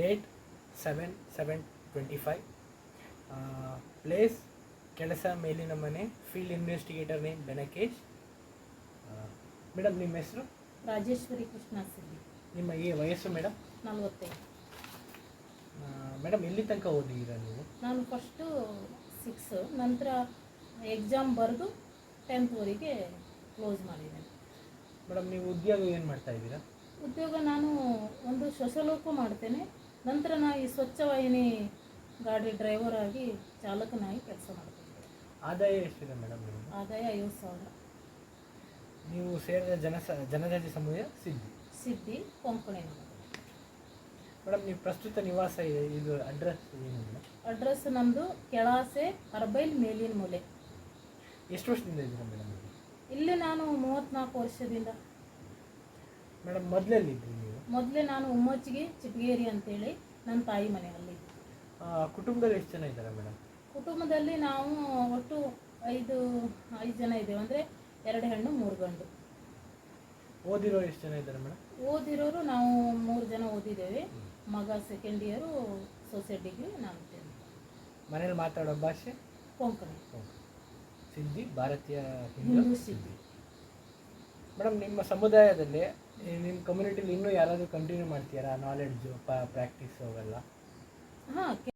Date seven seven twenty five. Place ಕೆಲಸ ಮೇಲಿನ ಮನೆ field investigator name Benakesh. Madam ನಿಮ್ಮ ಹೆಸರು? ರಾಜೇಶ್ವರಿ ಕೃಷ್ಣ ಸಿದ್ದಿ ನಿಮ್ಮ ಈ ವಯಸ್ಸು ಮೇಡಮ್ ನಲವತ್ತೈದು. ಮೇಡಮ್ ಎಲ್ಲಿ ತನಕ ಓದಿದ್ದೀರಾ ನೀವು? ನಾನು ಫಸ್ಟು ಸಿಕ್ಸ್ ನಂತರ ಎಕ್ಸಾಮ್ ಬರೆದು ಟೆಂತ್ವರೆಗೆ ಕ್ಲೋಸ್ ಮಾಡಿದ್ದೇನೆ. ಮೇಡಮ್ ನೀವು ಉದ್ಯೋಗ ಏನು ಮಾಡ್ತಾ ಇದ್ದೀರಾ? ಉದ್ಯೋಗ ನಾನು ಒಂದು ವರ್ಕು ಮಾಡ್ತೇನೆ. ನಂತರ ನಾ ಈ ಸ್ವಚ್ಛ ವಾಹಿನಿ ಗಾಡಿ ಡ್ರೈವರ್ ಆಗಿ ಚಾಲಕನಾಗಿ ಕೆಲಸ ಮಾಡ್ತೀನಿ ಆದಾಯ ಎಷ್ಟಿದೆ ಮೇಡಮ್ ನಿಮ್ಮದು ಆದಾಯ ಐವತ್ತು ಸಾವಿರ. ನೀವು ಸೇರಿದ ಜನ ಜನಜಾತಿ ಸಮುದಾಯ ಸಿದ್ಧಿ? ಸಿದ್ಧಿ ಕೊಂಕಣಿ. ಮೇಡಮ್ ನೀವು ಪ್ರಸ್ತುತ ನಿವಾಸ ಇದೆ ಇದು ಅಡ್ರೆಸ್ ಏನು ಮೇಡಮ್ ಅಡ್ರೆಸ್ ನಮ್ಮದು ಕೆಳಾಸೆ ಅರ್ಬೈಲ್ ಮೇಲಿನ ಮೂಲೆ. ಎಷ್ಟು ವರ್ಷದಿಂದ ಇದ್ದೀರಾ ಮೇಡಮ್ ಇಲ್ಲಿ ನಾನು ಮೂವತ್ತ್ನಾಲ್ಕು ವರ್ಷದಿಂದ. ಮೇಡಮ್ ಮೊದಲಲ್ಲಿ ಇದ್ರಿ ಮೊದಲೇ ನಾನು ಉಮ್ಮಚ್ಚಿಗೆ ಚಿಪ್ಗೇರಿ ಅಂತೇಳಿ ನನ್ನ ತಾಯಿ ಮನೆಯಲ್ಲಿ. ಕುಟುಂಬದಲ್ಲಿ ಎಷ್ಟು ಜನ ಇದ್ದಾರೆ ಮೇಡಮ್? ಕುಟುಂಬದಲ್ಲಿ ನಾವು ಒಟ್ಟು ಐದು ಐದು ಜನ ಇದ್ದೇವೆ. ಅಂದರೆ ಎರಡು ಹೆಣ್ಣು ಮೂರು ಗಂಡು. ಓದಿರೋ ಎಷ್ಟು ಜನ ಇದ್ದಾರೆ ಮೇಡಮ್? ಓದಿರೋರು ನಾವು ಮೂರು ಜನ ಓದಿದ್ದೇವೆ. ಮಗ ಸೆಕೆಂಡ್ ಇಯರು ಸೊಸೈಟಿ ಡಿಗ್ರಿ ನಾನು. ಮನೇಲಿ ಮಾತಾಡೋ ಭಾಷೆ? ಕೊಂಕಣಿ. ಸಿದ್ಧಿ ಭಾರತೀಯ ಹಿಂದೂ? ಸಿದ್ದಿ ಮೇಡಮ್ ನಿಮ್ಮ ಸಮುದಾಯದಲ್ಲಿ ನಿಮ್ಮ ಕಮ್ಯುನಿಟಿಲಿ ಇನ್ನೂ ಯಾರಾದರೂ ಕಂಟಿನ್ಯೂ ಮಾಡ್ತೀರಾ ನಾಲೆಡ್ಜು ಪ್ರಾಕ್ಟೀಸು ಅವೆಲ್ಲ? ಹಾಂ